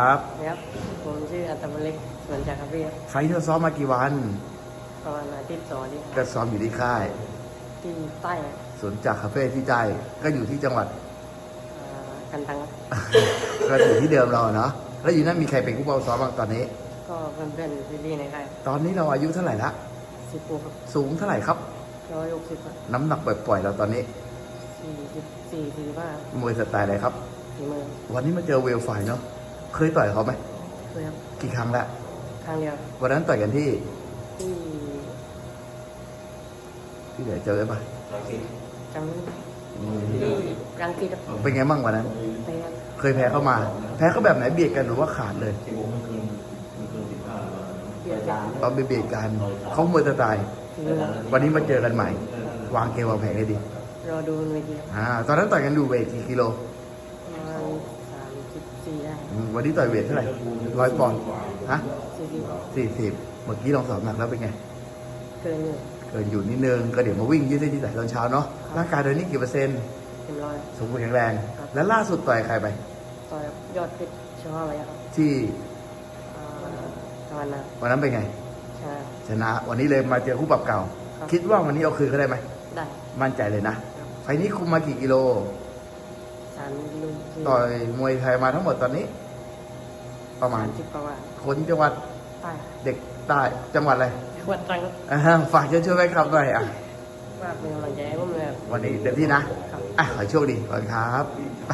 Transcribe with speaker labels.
Speaker 1: ครับ
Speaker 2: ครับ ผมชื่ออัตมเล็กสวนจากรครับพี่ครับ
Speaker 1: ไฟท์ที่เราซ้อมมากี่วัน
Speaker 2: ประมาณอาทิตย์สองอาทิตย์
Speaker 1: ก็ซ้อมอยู่ที่ค่าย
Speaker 2: ที่ใต้ครับ
Speaker 1: สวนจากคาเฟ่ที่ใจก็อยู่ที่จังหวัด
Speaker 2: อ่ากันตังครับ
Speaker 1: ก็อยู่ที่เดิมเราเนาะแล้วอยู่นั่นมีใครเป็นผู้เป้าซ้อมบ้างตอนนี้
Speaker 2: ก็เพื่อนๆพี่ๆในค่าย
Speaker 1: ตอนนี้เราอายุเท่าไหร่ละ
Speaker 2: สิบปูครับ
Speaker 1: สูงเท่าไหร่ครับ
Speaker 2: ร้อยหกสิบครับ
Speaker 1: น้ำหนักปล่อยๆเราตอนนี้
Speaker 2: สี่สิบสี่สี่สิบห้าม
Speaker 1: วยสไตล์อะไรครับ
Speaker 2: สี่หมื่น
Speaker 1: วันนี้มาเจอเวลไฟเนาะ เคยต่อยเขาไหม
Speaker 2: เคยครับ
Speaker 1: กี่ครั้งละ
Speaker 2: ครั้งเดียว
Speaker 1: วันนั้นต่อยกันที่
Speaker 2: ที่
Speaker 1: ที่ไหนเจอได้ปะ
Speaker 2: จำไม่ได้ที่รังสิตครับ
Speaker 1: เป็นไงบ้างวันนั้น
Speaker 2: ไปครับ
Speaker 1: เคยแพ้เข้ามา แพ้เขาแบบไหนเบียดกันหรือว่าขาดเลย
Speaker 2: เบียดกัน
Speaker 1: เอาไปเบียดกันเขามวยสไตล์
Speaker 2: สี่หมื่น
Speaker 1: วันนี้มาเจอกันใหม่ วางเกมวางแผนให้ดี
Speaker 2: รอดูบนเวทีครับ
Speaker 1: อ่าตอนนั้นต่อยกันดูเวทกี่กิโล
Speaker 2: ประมาณสามสิบสี่ได้
Speaker 1: อืม วันนี้ต่อยเวทเท่าไหร่ร้อยปอนด์ฮะ
Speaker 2: สี่สิบ
Speaker 1: สี่สิบเมื่อกี้ลองสอบหนักแล้วเป็นไง
Speaker 2: เกินหนึ่ง
Speaker 1: เกินอยู่นิดนึงก็เดี๋ยวมาวิ่งยืดเส้นยืดสายตอนเช้าเนาะร่างกายเดินนี่กี่เปอร์เซ็นต์
Speaker 2: เต็มร้อย
Speaker 1: สมบูรณ์แข็งแรง และล่าสุดต่อยใครไป
Speaker 2: ต่อยกับยอดเพชรชาวอะไรครับ
Speaker 1: ที่
Speaker 2: อ่าตะวันนะ
Speaker 1: วันนั้นเป็นไง
Speaker 2: ชนะ
Speaker 1: ชนะวันนี้เลยมาเจอคู่ปรับเก่า
Speaker 2: ครับ
Speaker 1: คิดว่าวันนี้เอาคืนเขาได้ไหม
Speaker 2: ได้
Speaker 1: มั่นใจเลยนะไฟล์นี้คุมมากี่กิโล
Speaker 2: สามลูกที่
Speaker 1: ต่อยมวยไทยมาทั้งหมดตอนนี้ ประมาณ
Speaker 2: สามสิบประมาณ
Speaker 1: คนจังหวัด
Speaker 2: ใต้
Speaker 1: เด็กใต้จังหวัดอะไร
Speaker 2: จังหวัดตรังครับ
Speaker 1: อ่าฮะฝากเชิญชวนแฟนคลับหน่อยอะ
Speaker 2: ว่าเป็นกำลังใจให้ผมเลยครับ
Speaker 1: วันนี้เต็มที่นะอะขอให้โชคดีขอบคุณครับ